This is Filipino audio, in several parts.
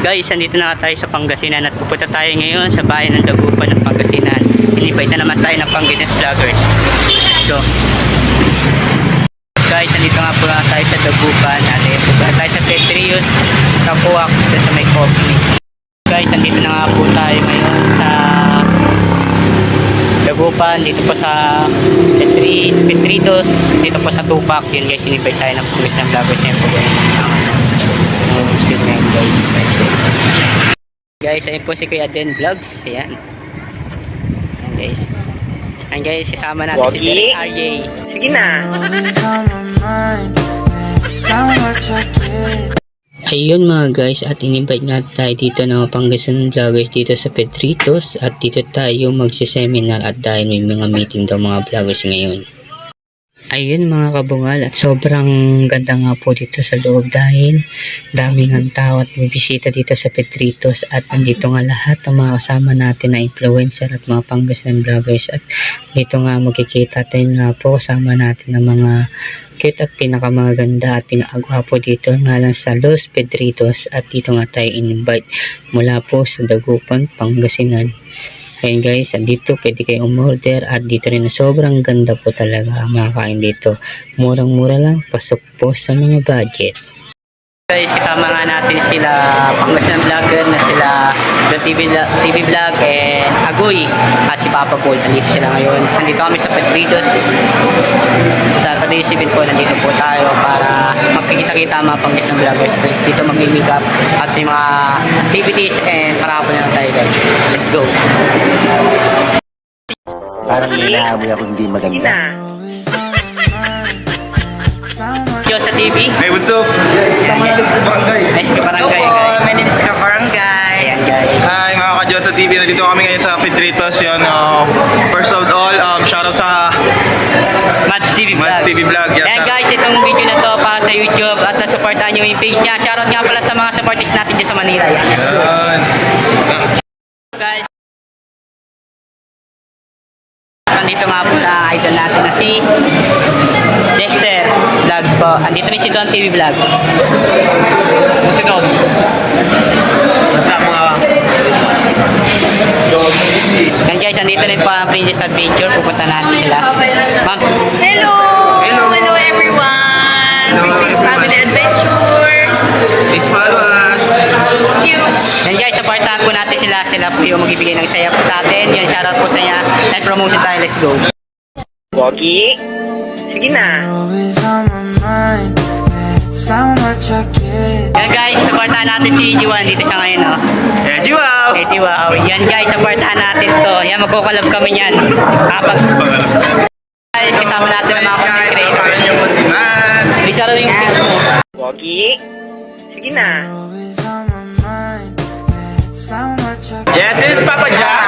Guys, andito na tayo sa Pangasinan at pupunta tayo ngayon sa bayan ng Dagupan ng Pangasinan. Inibite na naman tayo ng Pangasinan Vloggers. Go. Guys, andito nga po na tayo sa Dagupan at pupunta tayo sa Petrius, Kapuak, dito sa may coffee. Guys, andito na nga po tayo ngayon sa Dagupan, dito po sa Petri, Petritos, dito po sa Tupac. Yun guys, inibite tayo ng Pangasinan Vloggers. Yan po guys. Um, excuse me guys. Let's go. Guys, ayun po si Kuya Den Vlogs. Ayan. Ayan guys. Ayan guys, kasama natin si. Derek RJ. Sige na. Ayun mga guys, at in-invite nga tayo dito ng mga Pangasinan vloggers dito sa Petritos at dito tayo magsiseminar at dahil may mga meeting daw mga vloggers ngayon. Ayun mga kabungal at sobrang ganda nga po dito sa loob dahil daming ang tao at may bisita dito sa Petritos at andito nga lahat ng mga kasama natin na influencer at mga Pangasinan vloggers at dito nga magkikita tayo nga po kasama natin ng mga cute at pinakamaganda at pinakagwapo dito nga lang sa Los Pedritos at dito nga tayo invite mula po sa Dagupan, Pangasinan. Ayun guys, dito pwede kayo umorder at dito rin na sobrang ganda po talaga makakain dito. Murang-mura lang, pasok po sa mga budget. Guys, kasama nga natin sila Pangasinan Vlogger na sila The TV, TV Vlog and Agoy at si Papa Paul. Nandito sila ngayon. Nandito kami sa Pedritos. Sa Taday Civil po, nandito po tayo para magkikita-kita mga Pangasinan Vloggers. Dito mag-meet up at may mga activities and parapon na lang tayo guys. Let's go. Parang nilaamoy ako hindi na. much Yo sa TV. Hey, what's up? Sama natin sa barangay. Nice ka barangay guys. my name is Kabarangay. Ayan guys. Hi, mga ka sa TV. Nandito kami ngayon sa Pedritos. Yun, uh, first of all, um, shoutout sa Mads TV Vlog. Mads TV Vlog. Yeah, Ayan shout- guys, itong video na to para sa YouTube at nasuportahan nyo yung page niya. Shoutout nga pala sa mga supporters natin dyan sa Manila. Yan. Let's go. Yan. Nandito nga po na idol natin na si Dexter Vlogs po. Andito rin si Don TV Vlog. Kung si Don. What's up mga Yan guys, andito rin po ang Princess Adventure. Pupunta natin sila. Ma'am, Hello! Hello! Hello everyone! Christie's Family Adventure! Po yung magbibigay ng saya po sa atin. Yan, shoutout po sa niya. And promotion tayo. Let's go. Wagi. Sige na. Yan guys, supportahan natin si Juan. Dito siya ngayon, oh. Eh, Jiwaw! Eh, di wow. Yan guys, supportahan natin to. Yan, magkukalab kami yan. Kapag guys, kasama natin ang mga content creator. niyo po si Mans. Lisa rin yung page mo. Wagi. Sige na. Always Yes, Papa Jax.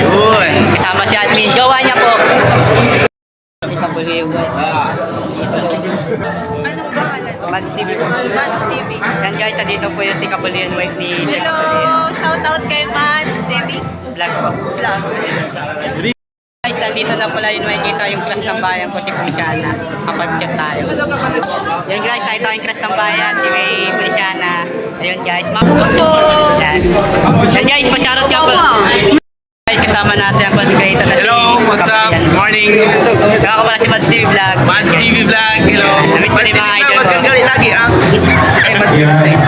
Yun. Kasama si admin. Jowa niya po. Isang buliwan. Anong pangalan? Mads TV po. Mads TV. Yan guys, dito po yung si Kapulian wife ni. Hello! Shout out kay Mads TV. Vlog po. Vlog nandito na pala yung makikita yung crush ng bayan ko si Feliciana. Kapag-chat tayo. Yan guys, ah, nakita ko yung crush ng bayan, si May Feliciana. Ayun guys, mabuto! Yan. Guys, pa-shoutout ka pala. Guys, kasama natin ang content creator na Hello, si what's up? Kapitan. Morning! Kaka ko pala si Mads TV Vlog. Mads TV Vlog, hello! Namit ko na mga idol ko. Mads TV Vlog, lagi ah! Ay, Mads TV Vlog.